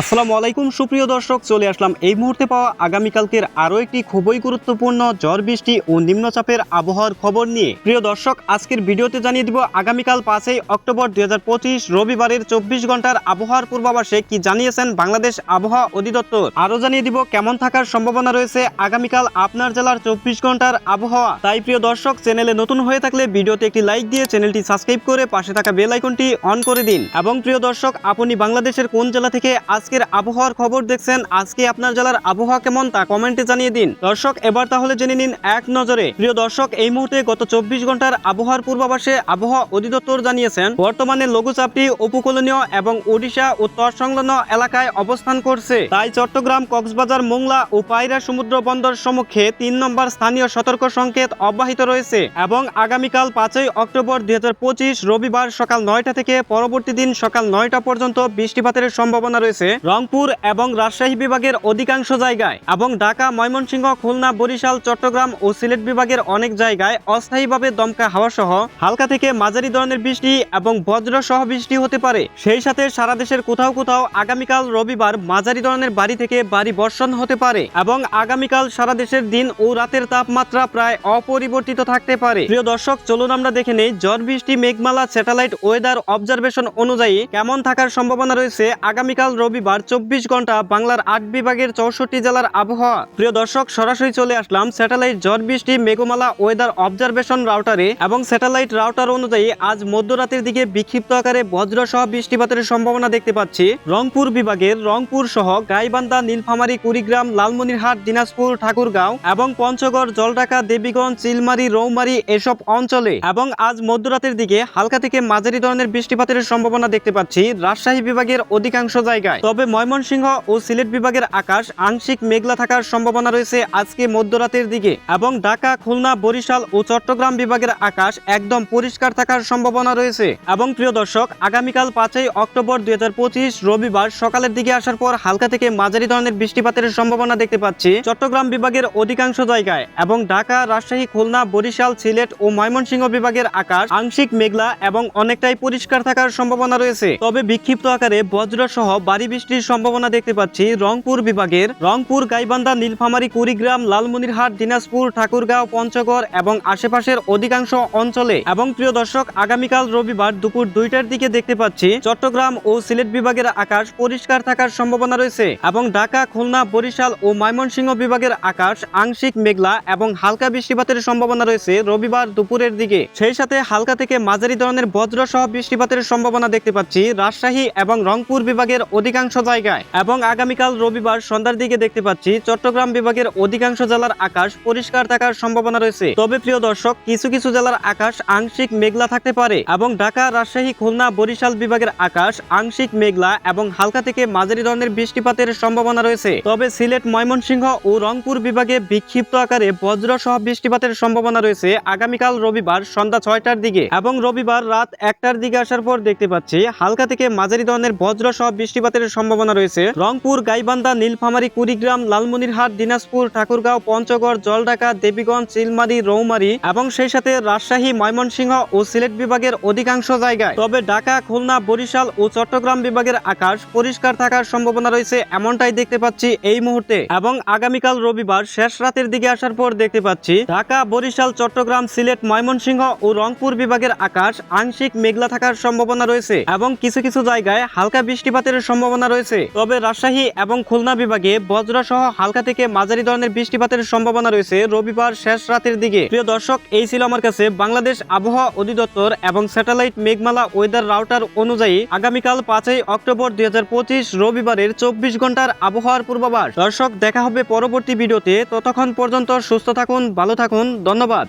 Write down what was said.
আসসালামু আলাইকুম, সুপ্রিয় দর্শক, চলে আসলাম এই মুহূর্তে পাওয়া আগামীকালকের আরও একটি খুবই গুরুত্বপূর্ণ ঝড় বৃষ্টি ও নিম্নচাপের আবহাওয়ার খবর নিয়ে। প্রিয় দর্শক, আজকের ভিডিওতে জানিয়ে দিব আগামীকাল পাঁচই অক্টোবর দুই হাজার পঁচিশ রবিবারের চব্বিশ ঘণ্টার আবহাওয়ার পূর্বাভাসে কি জানিয়েছেন বাংলাদেশ আবহাওয়া অধিদপ্তর? আরও জানিয়ে দিব কেমন থাকার সম্ভাবনা রয়েছে আগামীকাল আপনার জেলার চব্বিশ ঘণ্টার আবহাওয়া। তাই, প্রিয় দর্শক, চ্যানেলে নতুন হয়ে থাকলে ভিডিওতে একটি লাইক দিয়ে চ্যানেলটি সাবস্ক্রাইব করে পাশে থাকা বেল আইকনটি অন করে দিন। এবং, প্রিয় দর্শক, আপনি বাংলাদেশের কোন জেলা থেকে আজকের আবহাওয়ার খবর দেখছেন আজকে আপনার জেলার আবহাওয়া কেমন তা কমেন্টে জানিয়ে দিন। দর্শক, এবার তাহলে জেনে নিন এক নজরে। প্রিয় দর্শক, এই মুহূর্তে গত চব্বিশ ঘণ্টার আবহাওয়ার পূর্বাভাসে আবহাওয়া অধিদপ্তর জানিয়েছেন, বর্তমানে লঘুচাপটি উপকূলনীয় এবং ওড়িশা ও তৎসংলগ্ন এলাকায় অবস্থান করছে। তাই চট্টগ্রাম, কক্সবাজার, মোংলা ও পায়রা সমুদ্র বন্দর সম্মুখে তিন নম্বর স্থানীয় সতর্ক সংকেত অব্যাহত রয়েছে এবং আগামীকাল পাঁচই অক্টোবর দুই হাজার পঁচিশ রবিবার সকাল নয়টা থেকে পরবর্তী দিন সকাল নয়টা পর্যন্ত বৃষ্টিপাতের সম্ভাবনা রয়েছে। রংপুর এবং রাজশাহী বিভাগের অধিকাংশ জায়গায় এবং ঢাকা, ময়মনসিংহ, খুলনা, বরিশাল, চট্টগ্রাম ও সিলেট বিভাগের অনেক জায়গায় অস্থায়ীভাবে দমকা হাওয়া সহ হালকা থেকে মাঝারি ধরনের বৃষ্টি এবং বজ্র সহ বৃষ্টি হতে পারে। সেই সাথে সারা দেশের কোথাও কোথাও আগামীকাল রবিবার মাঝারি ধরনের বাড়ি থেকে বাড়ি বর্ষণ হতে পারে এবং আগামীকাল সারা দেশের দিন ও রাতের তাপমাত্রা প্রায় অপরিবর্তিত থাকতে পারে। প্রিয় দর্শক, চলুন আমরা দেখে নেই ঝড় বৃষ্টি, মেঘমালা, স্যাটেলাইট ওয়েদার অবজারভেশন অনুযায়ী কেমন থাকার সম্ভাবনা রয়েছে আগামীকাল রবিবার চব্বিশ ঘণ্টা বাংলার আট বিভাগের চৌষট্টি জেলার আবহাওয়া। প্রিয় দর্শক, সরাসরি চলে আসলাম স্যাটেলাইট ঝড় বৃষ্টি, মেঘমালা ওয়েদার অবজারভেশন রাউটারে এবং স্যাটেলাইট রাউটার অনুযায়ী আজ মধ্যরাতের দিকে বিক্ষিপ্ত আকারে বজ্র সহ বৃষ্টিপাতের সম্ভাবনা দেখতে পাচ্ছি। রংপুর বিভাগের রংপুর সহ গাইবান্ধা, নীলফামারী, কুড়িগ্রাম, লালমনিরহাট, দিনাজপুর, ঠাকুরগাঁও এবং পঞ্চগড়, জলঢাকা, দেবীগঞ্জ চিলমারি রৌমারি এসব অঞ্চলে এবং আজ মধ্যরাতের দিকে হালকা থেকে মাঝারি ধরনের বৃষ্টিপাতের সম্ভাবনা দেখতে পাচ্ছি রাজশাহী বিভাগের অধিকাংশ জায়গায়। তবে ময়মনসিংহ ও সিলেট বিভাগের আকাশ আংশিক মেঘলা থাকার সম্ভাবনা রয়েছে আজকে মধ্যরাতের দিকে। এবং ঢাকা, খুলনা, বরিশাল ও চট্টগ্রাম বিভাগের আকাশ একদম পরিষ্কার থাকার সম্ভাবনা রয়েছে। এবং প্রিয় দর্শক, আগামীকাল পাঁচই অক্টোবর দুই রবিবার সকালের দিকে আসার পর হালকা থেকে মাঝারি ধরনের বৃষ্টিপাতের সম্ভাবনা দেখতে পাচ্ছি চট্টগ্রাম বিভাগের অধিকাংশ জায়গায়। এবং ঢাকা, রাজশাহী, খুলনা, বরিশাল, সিলেট ও ময়মনসিংহ বিভাগের আকাশ আংশিক মেঘলা এবং অনেকটাই পরিষ্কার থাকার সম্ভাবনা রয়েছে। তবে বিক্ষিপ্ত আকারে বজ্র সহ ভারী বৃষ্টির সম্ভাবনা দেখতে পাচ্ছি। রংপুর বিভাগের রংপুর, গাইবান্ধা, নীলফামারী, কুড়িগ্রাম, লালমনিরহাট, দিনাজপুর, ঠাকুরগাঁও, পঞ্চগড় এবং আশেপাশের অধিকাংশ অঞ্চলে এবং প্রিয় দর্শক, আগামীকাল রবিবার দুপুর দুইটার দিকে দেখতে পাচ্ছি, চট্টগ্রাম ও সিলেট বিভাগের আকাশ পরিষ্কার থাকার সম্ভাবনা রয়েছে এবং ঢাকা, খুলনা, বরিশাল ও ময়মনসিংহ বিভাগের আকাশ আংশিক মেঘলা এবং হালকা বৃষ্টিপাতের সম্ভাবনা রয়েছে রবিবার দুপুরের দিকে। সেই সাথে হালকা থেকে মাঝারি ধরনের বজ্র সহ বৃষ্টিপাতের সম্ভাবনা দেখতে পাচ্ছি। রাজশাহী এবং রংপুর বিভাগের অধিকাংশ জায়গায়। এবং আগামীকাল রবিবার সন্ধ্যার দিকে দেখতে পাচ্ছি চট্টগ্রাম বিভাগের অধিকাংশ জেলার আকাশ পরিষ্কার থাকার সম্ভাবনা রয়েছে। তবে প্রিয় দর্শক, কিছু কিছু জেলার আকাশ আংশিক মেঘলা থাকতে পারে এবং ঢাকা, রাজশাহী, খুলনা, বরিশাল বিভাগের আকাশ আংশিক মেঘলা এবং হালকা থেকে মাঝারি ধরনের বৃষ্টিপাতের সম্ভাবনা রয়েছে। তবে সিলেট, ময়মনসিংহ ও রংপুর বিভাগে বিক্ষিপ্ত আকারে বজ্র সহ বৃষ্টিপাতের সম্ভাবনা রয়েছে আগামীকাল রবিবার সন্ধ্যা ছয়টার দিকে এবং রবিবার রাত একটার দিকে আসার পর দেখতে পাচ্ছি হালকা থেকে মাঝারি ধরনের বজ্র সহ বৃষ্টিপাতের সম্ভাবনা রয়েছে। রংপুর, গাইবান্ধা, নীলফামারী, কুড়িগ্রাম, লালমনিরহাট, দিনাজপুর, ঠাকুরগাঁও, পঞ্চগড়, জলঢাকা, দেবীগঞ্জ চিলমারি রৌমারি এবং সেই সাথে রাজশাহী, ময়মনসিংহ ও সিলেট বিভাগের অধিকাংশ জায়গায়। তবে ঢাকা, খুলনা, বরিশাল ও চট্টগ্রাম বিভাগের আকাশ পরিষ্কার থাকার সম্ভাবনা রয়েছে এমনটাই দেখতে পাচ্ছি এই মুহূর্তে এবং আগামীকাল রবিবার শেষ রাতের দিকে আসার পর দেখতে পাচ্ছি ঢাকা, বরিশাল, চট্টগ্রাম, সিলেট, ময়মনসিংহ ও রংপুর বিভাগের আকাশ আংশিক মেঘলা থাকার সম্ভাবনা রয়েছে এবং কিছু কিছু জায়গায় হালকা বৃষ্টিপাতের সম্ভাবনা রয়েছে। তবে রাজশাহী এবং খুলনা বিভাগে বজ্র সহ হালকা থেকে মাঝারি ধরনের বৃষ্টিপাতের সম্ভাবনা রয়েছে রবিবার শেষ রাতের দিকে। প্রিয় দর্শক, এই ছিল আমার কাছে বাংলাদেশ আবহাওয়া অধিদপ্তর এবং স্যাটেলাইট মেঘমালা ওয়েদার রাউটার অনুযায়ী আগামীকাল পাঁচই অক্টোবর দুই হাজার পঁচিশ রবিবারের চব্বিশ ঘণ্টার আবহাওয়ার পূর্বাভাস। দর্শক, দেখা হবে পরবর্তী ভিডিওতে। ততক্ষণ পর্যন্ত সুস্থ থাকুন, ভালো থাকুন, ধন্যবাদ।